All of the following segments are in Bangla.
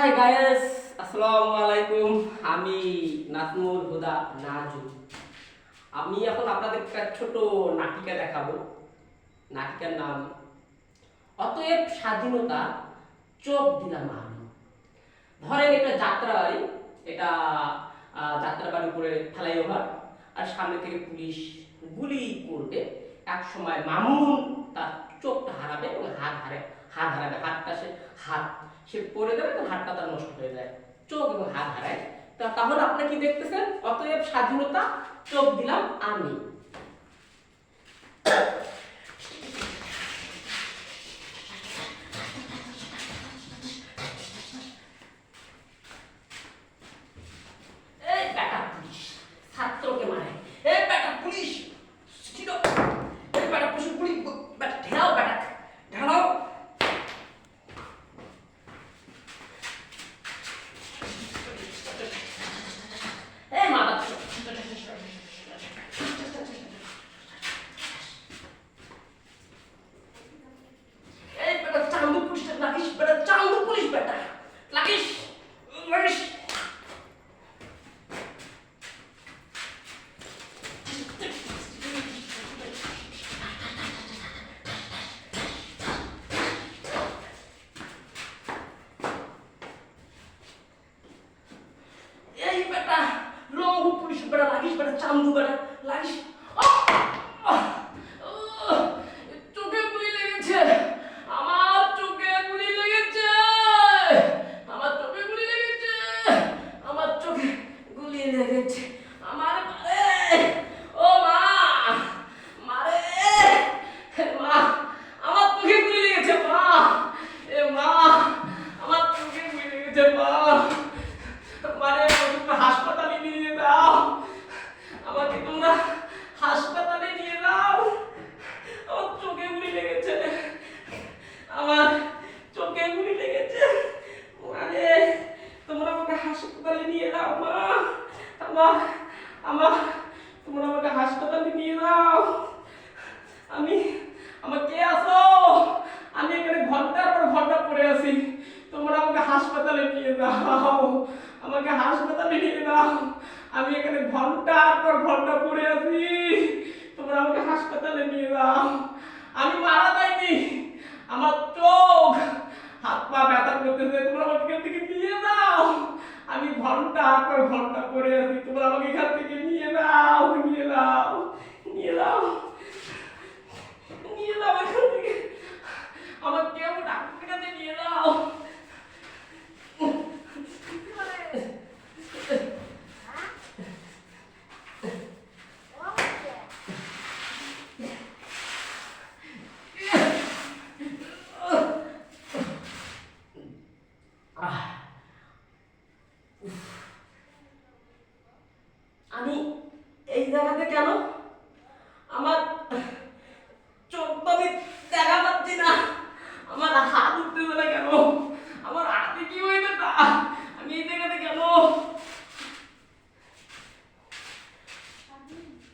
হাই গায়েস আসসালামু আলাইকুম আমি নাজমুল হুদা নাজু। আমি এখন আপনাদের একটা ছোট নাটিকা দেখাবো। নাটিকার নাম, অতএব স্বাধীনতা চোখ দিলাম আমি। ধরেন এটা যাত্রা বাড়ি এটা যাত্রা বাড়ির উপরে ফ্লাইওভার আর সামনে থেকে পুলিশ গুলি করবে। এক সময় মামুন তার চোখটা হারাবে এবং হাত হারে হাত হারাবে, হাতটা সে হাত। সে পরে দেবে তো হাতটা তার নষ্ট হয়ে যায়। চোখ এবং হাত হারায়। তা তাহলে আপনি কি দেখতেছেন? অতএব স্বাধীনতা চোখ দিলাম আমি এই বেটা পুলিশ ছাত্রকে মারে এই বেটা পুলিশ ছিল এই বেটা পুলিশ পুলিশ বেটা ঢেরাও বেটা ঢেরাও এই মাদা এই বেটা চান্দু পুলিশ লাগিস বেটা চান্দু পুলিশ বেটা লাগিস লাগিস এই বেটা লঙ্গ পুলিশ বেটা লাগিস বেটা চান্দু বেটা লাগিস আহ! আহ! আহ! চোখে গুলি লেগেছে আমার চোখে গুলি লেগেছে আমার চোখে গুলি লেগেছে আমার চোখে গুলি লেগেছে আমার মারে ও মা মারে মা আমার চোখে গুলি লেগেছে মা এ মা আমার চোখে গুলি লেগেছে মা মানে তোমরা হাসপাতালে নিয়ে দাও আমাকে তোমরা হাসপাতালে নিয়ে দাও আমার চোখে গুলি লেগেছে আমার চোখে গুলি লেগেছে মানে তোমরা আমাকে হাসপাতালে নিয়ে দাও মা আমার আমার তোমরা আমাকে হাসপাতালে নিয়ে দাও আমি আমার কে আসো আমি এখানে ঘণ্টার পর ঘণ্টা পড়ে আছি। তোমরা আমাকে হাসপাতালে নিয়ে দাও আমাকে হাসপাতালে নিয়ে দাও আমি এখানে ঘণ্টার পর ঘণ্টা পড়ে আছি। তোমরা আমাকে হাসপাতালে নিয়ে দাও আমি মারা যাইনি। আমার চোখ হাত পা ব্যথা করতেছে তোমরা আমাকে থেকে নিয়ে দাও আমি ঘণ্টার পর ঘণ্টা করে আছি, তোমরা আমাকে এখান থেকে নিয়ে দাও নিয়ে দাও নিয়ে দাও নিয়ে দাও এখান থেকে আমার কেউ ডাক্তার কাছে নিয়ে দাও আহ। উফ। আমি এই জায়গাতে কেন আমার চোখ তো আমি দেখা পাচ্ছি না আমার হাত উঠতেছে না কেন আমার হাতে কি হইবে তা আমি এই জায়গাতে কেন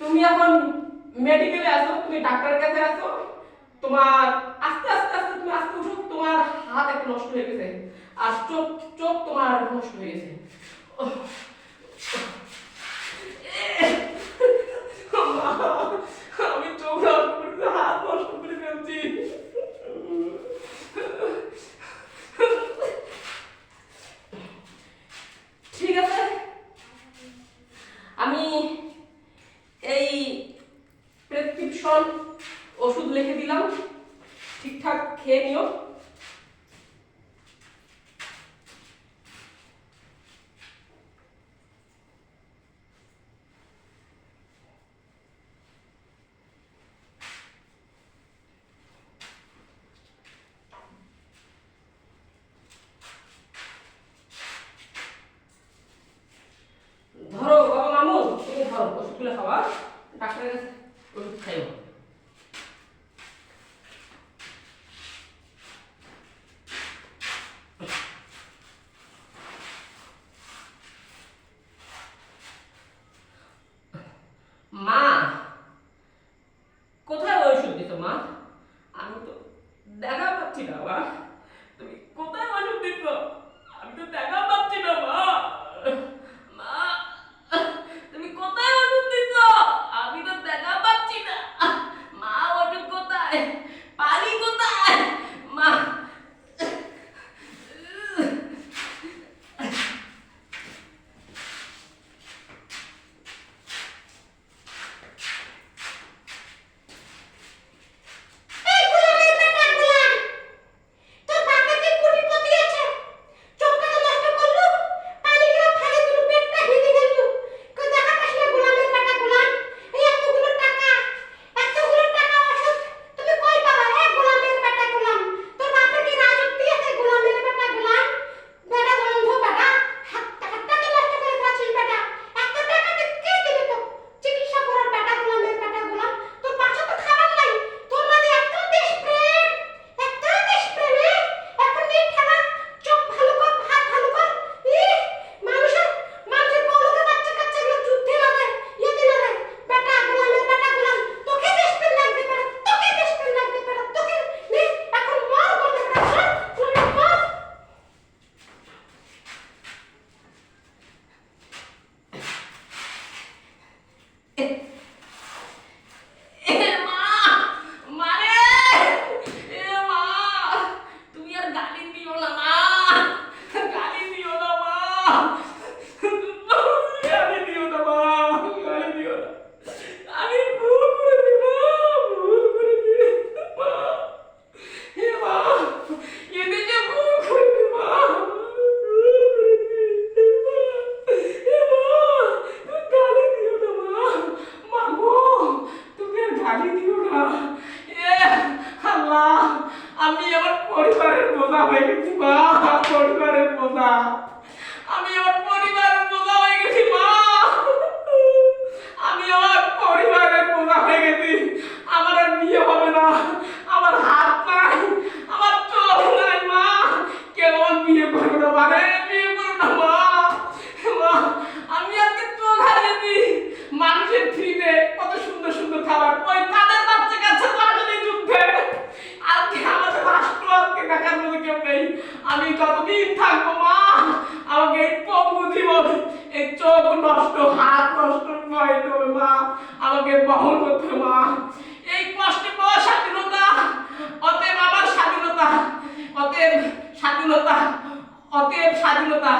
তুমি এখন মেডিকেলে আসো তুমি ডাক্তারের কাছে আসো তোমার আস্তে আস্তে আস্তে তুমি আস্তে উঠো তোমার হাত একটা নষ্ট হয়ে গেছে। আর চোখ চোখ তোমার নষ্ট হয়ে গেছে ওহ। আমি চোখ নষ্ট করেছি হাত নষ্ট করে ফেলছি ঠিক আছে আমি এই প্রেসক্রিপশন ওষুধ লিখে দিলাম ঠিকঠাক খেয়ে নিও ধরো বাবা মামু তুমি ধরো ওষুধগুলো খাওয়া ডাক্তারের কাছে ওষুধ খাইও। Aligo tayo! Ah. হয়ে গেছি, মা, পরিবারের বোঝা। আমি আমার পরিবারের বোঝা হয়ে গেছি, মা। আমি আমার পরিবারের বোঝা হয়ে গেছি। আমার আর বিয়ে হবে না। আমার হাত নাই, আমার চোখ নাই, মা। কেমন বিয়ে করবে না মানে বিয়ে করবে না, মা আমি আজকে চোখ হারিয়েছি মানুষের ফ্রিতে কত সুন্দর সুন্দর খাবার ওই তাদের বাচ্চা কাছে লাগালে যুদ্ধে আজকে আমাদের রাষ্ট্র আজকে দেখার মতো কেউ নেই আমি যতদিন থাকব মা আমাকে এই পঙ্গু জীবন এই চোখ নষ্ট, হাত নষ্ট নয় তবে মা, আমাকে বহন করতে মা। এই কষ্টে পাওয়া স্বাধীনতা, অতএব আমার স্বাধীনতা, অতএব স্বাধীনতা অতএব স্বাধীনতা,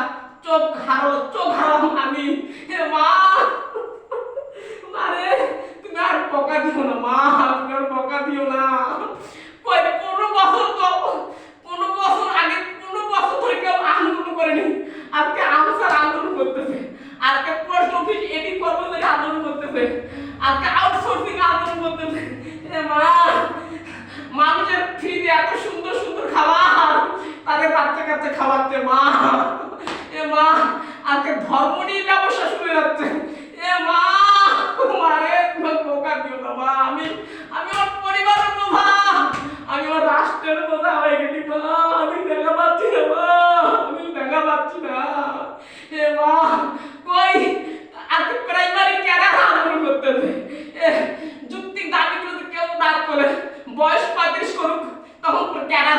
চোখ হারো চোখ হারাম আমি। মা মারে তুমি আর বকা দিও না মা তুমি আর বকা দিও না কই পনেরো বছর তো পনেরো বছর আগে পনেরো বছর ধরে কেউ আন্দোলন করেনি আজকে আনসার আন্দোলন করতেছে আজকে পোস্ট অফিস এডি কর্মচারী আন্দোলন করতেছে আজকে আউটসোর্সিং আন্দোলন করতেছে এ মা মানুষের ফ্রিতে এত সুন্দর সুন্দর খাবার। তাদের বাচ্চা কাচ্চা খাওয়াচ্ছে, মা। এ মা, আজকে ধর্ম নিয়ে ব্যবসা শুরু যাচ্ছে এ মা আর বকা দিও না মা, আমি আমি আমার পরিবারের বোঝা আমি আমার রাষ্ট্রের বোঝা হয়ে গেছি মা আমি দেখা পাচ্ছি না মা আমি দেখা পাচ্ছি না এ মা কই আজকে প্রাইমারি ক্যাডার আন্দোলন করতেছে এ যুক্তি দাবিগুলোতে কেউ দাঁড় করে বয়স পঁয়ত্রিশ করুক তখন ক্যাডার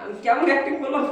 আমি কেমন অ্যাক্টিং করলাম